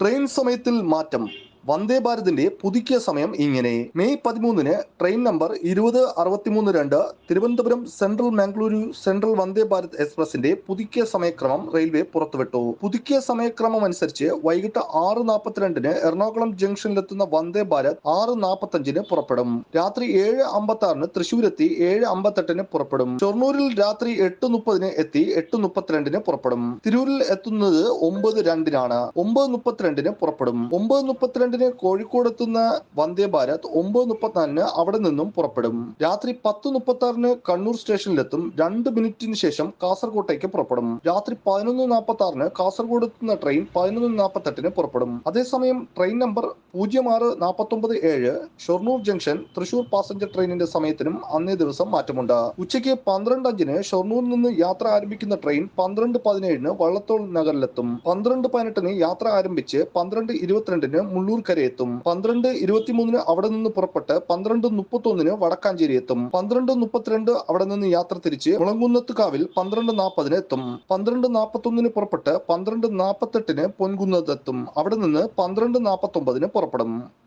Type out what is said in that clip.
Train സമയത്തിൽ മാറ്റം. വന്ദേ ഭാരതിന്റെ പുതുക്കിയ സമയം ഇങ്ങനെ. മെയ് പതിമൂന്നിന് ട്രെയിൻ നമ്പർ ഇരുപത് അറുപത്തിമൂന്ന് രണ്ട് തിരുവനന്തപുരം സെൻട്രൽ മംഗളൂരു സെൻട്രൽ വന്ദേ ഭാരത് എക്സ്പ്രസിന്റെ പുതുക്കിയ സമയക്രമം റെയിൽവേ പുറത്തുവിട്ടു. പുതുക്കിയ സമയക്രമം അനുസരിച്ച് വൈകിട്ട് ആറ് നാൽപ്പത്തിരണ്ടിന് എറണാകുളം ജംഗ്ഷനിലെത്തുന്ന വന്ദേ ഭാരത് ആറ് നാൽപ്പത്തഞ്ചിന് പുറപ്പെടും. രാത്രി ഏഴ് അമ്പത്തി ആറിന് തൃശൂരെത്തി ഏഴ് അമ്പത്തെട്ടിന് പുറപ്പെടും. ഷൊർണൂരിൽ രാത്രി എട്ട് മുപ്പതിന് എത്തി എട്ട് മുപ്പത്തിരണ്ടിന് പുറപ്പെടും. തിരൂരിൽ എത്തുന്നത് ഒമ്പത് രണ്ടിനാണ്. ഒമ്പത് മുപ്പത്തിരണ്ടിന് പുറപ്പെടും. ഒമ്പത് മുപ്പത്തിരണ്ടിന് കോഴിക്കോട് എത്തുന്ന വന്ദേ ഭാരത് ഒമ്പത് മുപ്പത്തിനാലിന് അവിടെ നിന്നും പുറപ്പെടും. രാത്രി പത്ത് മുപ്പത്തി ആറിന് കണ്ണൂർ സ്റ്റേഷനിലെത്തും. രണ്ട് മിനിറ്റിന് ശേഷം കാസർകോട്ടേക്ക് പുറപ്പെടും. രാത്രി പതിനൊന്ന് നാൽപ്പത്തി ആറിന് കാസർഗോഡ് എത്തുന്ന ട്രെയിൻ പതിനൊന്ന് നാൽപ്പത്തെട്ടിന് പുറപ്പെടും. അതേസമയം ട്രെയിൻ നമ്പർ പൂജ്യം ആറ് നാൽപ്പത്തൊമ്പത് ഏഴ് ഷൊർണൂർ ജംഗ്ഷൻ തൃശൂർ പാസഞ്ചർ ട്രെയിനിന്റെ സമയത്തിനും അന്നേ ദിവസം മാറ്റമുണ്ട്. ഉച്ചയ്ക്ക് പന്ത്രണ്ട് അഞ്ചിന് ഷൊർണൂരിൽ നിന്ന് യാത്ര ആരംഭിക്കുന്ന ട്രെയിൻ പന്ത്രണ്ട് പതിനേഴിന് വള്ളത്തോൾ നഗറിലെത്തും. പന്ത്രണ്ട് പതിനെട്ടിന് യാത്ര ആരംഭിച്ച് പന്ത്രണ്ട് ഇരുപത്തിരണ്ടിന് മുള്ളൂർക്കര എത്തും പന്ത്രണ്ട് ഇരുപത്തിമൂന്നിന് അവിടെ നിന്ന് പുറപ്പെട്ട് പന്ത്രണ്ട് മുപ്പത്തൊന്നിന് വടക്കാഞ്ചേരി എത്തും. പന്ത്രണ്ട് മുപ്പത്തിരണ്ട് അവിടെ നിന്ന് യാത്ര തിരിച്ച് മുളങ്കുന്നത്തുകാവിൽ പന്ത്രണ്ട് നാൽപ്പതിന് എത്തും. പന്ത്രണ്ട് നാൽപ്പത്തൊന്നിന് പുറപ്പെട്ട് പന്ത്രണ്ട് നാൽപ്പത്തെട്ടിന് പൊൻകുന്നത്തെത്തും അവിടെ നിന്ന് പന്ത്രണ്ട് നാൽപ്പത്തൊമ്പതിന് പുറപ്പെടും.